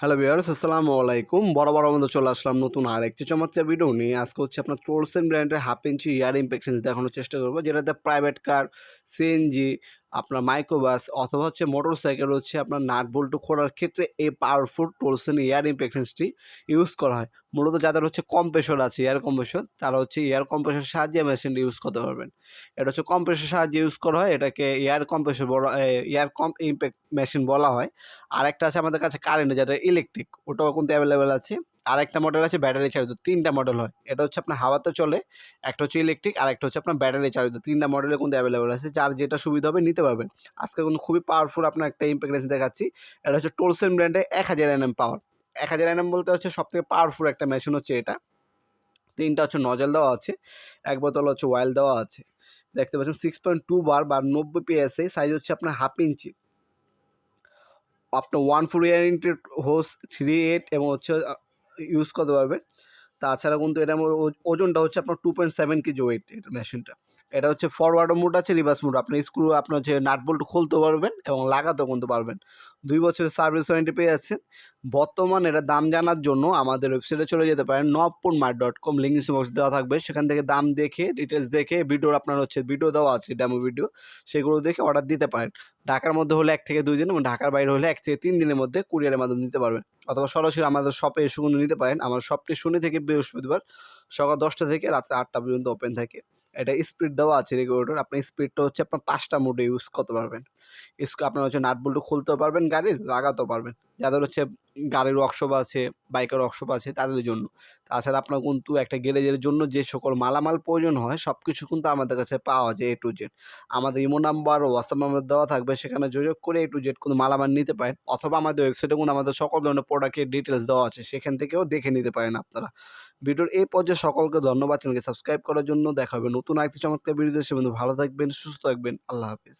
Hello বিয়ার্স আসসালামু আলাইকুম। বড় বড় মধ্যে চলে আসলাম নতুন আর একটি চমৎকার ভিডিও নিয়ে। আজকে হচ্ছে আপনার ট্রোলসেন ব্র্যান্ডের হাফ ইঞ্চি ইয়ার ইম্পেকশন দেখানোর চেষ্টা করব, যেটাতে প্রাইভেট কার সিএনজি আপনার মাইক্রোবাস অথবা হচ্ছে মোটর সাইকেল হচ্ছে আপনার নাট বল্টু খোলার ক্ষেত্রে এই পাওয়ারফুল ট্রোলসেন এয়ার ইম্পেকশনসটি ইউজ করা হয়। মূলত যাদের হচ্ছে কম্প্রেসর আছে এয়ার কম্প্রেসর তারা হচ্ছে এয়ার কম্প্রেসর সাহায্যে মেশিনটি ইউজ করতে পারবেন। এটা হচ্ছে কম্প্রেসর সাহায্যে ইউজ করা হয়, এটাকে এয়ার কম্প্রেসর বলা এয়ার কম ইম্প্যাক্ট মেশিন বলা হয়। আর একটা আছে আমাদের কাছে কারেন্ট যেটা ইলেকট্রিক ওটাও কিন্তু অ্যাভেলেবেল আছে। আর একটা মডেল আছে ব্যাটারি চালিত, তিনটা মডেল হয়। এটা হচ্ছে আপনার হাওয়াতে চলে, একটা হচ্ছে ইলেকট্রিক আর একটা হচ্ছে আপনার ব্যাটারি চালিত। তিনটা মডেলে কিন্তু অ্যাভেলেবেল আছে, যার যেটা সুবিধা হবে নিতে পারবেন। আজকে কিন্তু খুবই পাওয়ারফুল আপনার একটা ইম্প্যাক্টেন্স দেখাচ্ছি। এটা হচ্ছে টোলসেন ব্র্যান্ডে এক হাজার এনএম পাওয়ার এক হাজার এনএম বলতে হচ্ছে সব থেকে পাওয়ারফুল একটা মেশিন হচ্ছে এটা। তিনটা হচ্ছে নজল দেওয়া আছে, এক বোতল হচ্ছে অয়েল দেওয়া আছে। দেখতে পাচ্ছেন সিক্স পয়েন্ট টু বার বা নব্বই পিএসএ সাইজ হচ্ছে আপনার হাফ ইঞ্চি আপনার one four air intake hose three eight এবং হচ্ছে ইউজ করতে পারবেন। তাছাড়া কিন্তু এটা ওজনটা হচ্ছে আপনার two point seven kg weight এটা মেশিনটা এটা হচ্ছে ফরওয়ার্ড মোড আছে রিভার্স মোড আপনি স্ক্রু আপনার হচ্ছে নাট বল্ট খুলতে পারবেন এবং লাগাতেও কিন্তু পারবেন। দুই বছরের সার্ভিস ওয়ারেন্টি পেয়ে যাচ্ছেন। বর্তমান এটা দাম জানার জন্য আমাদের ওয়েবসাইটে চলে যেতে পারেন Nabapur mart dot com link box দেওয়া থাকবে। সেখান থেকে দাম দেখে ডিটেলস দেখে ভিডিওর আপনার হচ্ছে ভিডিও দেওয়া আছে ডেমো ভিডিও সেগুলো দেখে অর্ডার দিতে পারেন। ঢাকার মধ্যে হলে এক থেকে দুই দিন এবং ঢাকার বাইরে হলে এক থেকে তিন দিনের মধ্যে কুরিয়ারের মাধ্যমে নিতে পারবেন। অথবা সরাসরি আমাদের শপে এসে কিন্তু নিতে পারেন। আমার শপটি শনি থেকে বৃহস্পতিবার সকাল দশটা থেকে রাত্রে আটটা পর্যন্ত ওপেন থাকে। এটা স্পিড দেওয়া আছে রেগুলেটর আপনার স্পিডটা হচ্ছে আপনার পাঁচটা মোডে ইউজ করতে পারবেন। ইস্কো আপনার হচ্ছে নাট বল্টু খুলতেও পারবেন গাড়ির, লাগাতেও পারবেন। যাদের হচ্ছে গাড়ির ওয়ার্কশপ আছে বাইকের ওয়ার্কশপ আছে, তাদের জন্য। তাছাড়া আপনার কিন্তু একটা গ্যারেজের জন্য যে সকল মালামাল প্রয়োজন হয় সব কিছু কিন্তু আমাদের কাছে পাওয়া যায় এ টু জেড আমাদের ইমো নাম্বার হোয়াটসঅ্যাপ নাম্বার দেওয়া থাকবে, সেখানে যোগাযোগ করে এ টু জেড কোনো মালামাল নিতে পারেন, অথবা আমাদের ওয়েবসাইটে কিন্তু আমাদের সকল ধরনের প্রোডাক্টের ডিটেলস দেওয়া আছে, সেখান থেকেও দেখে নিতে পারেন আপনারা। ভিডিওর এই পর্যায়ে সকলকে ধন্যবাদ চ্যানেলকে সাবস্ক্রাইব করার জন্য। দেখা হবে নতুন আরেকটি চমৎকার ভিডিও সে ভালো থাকবেন, সুস্থ থাকবেন। আল্লাহ হাফিজ।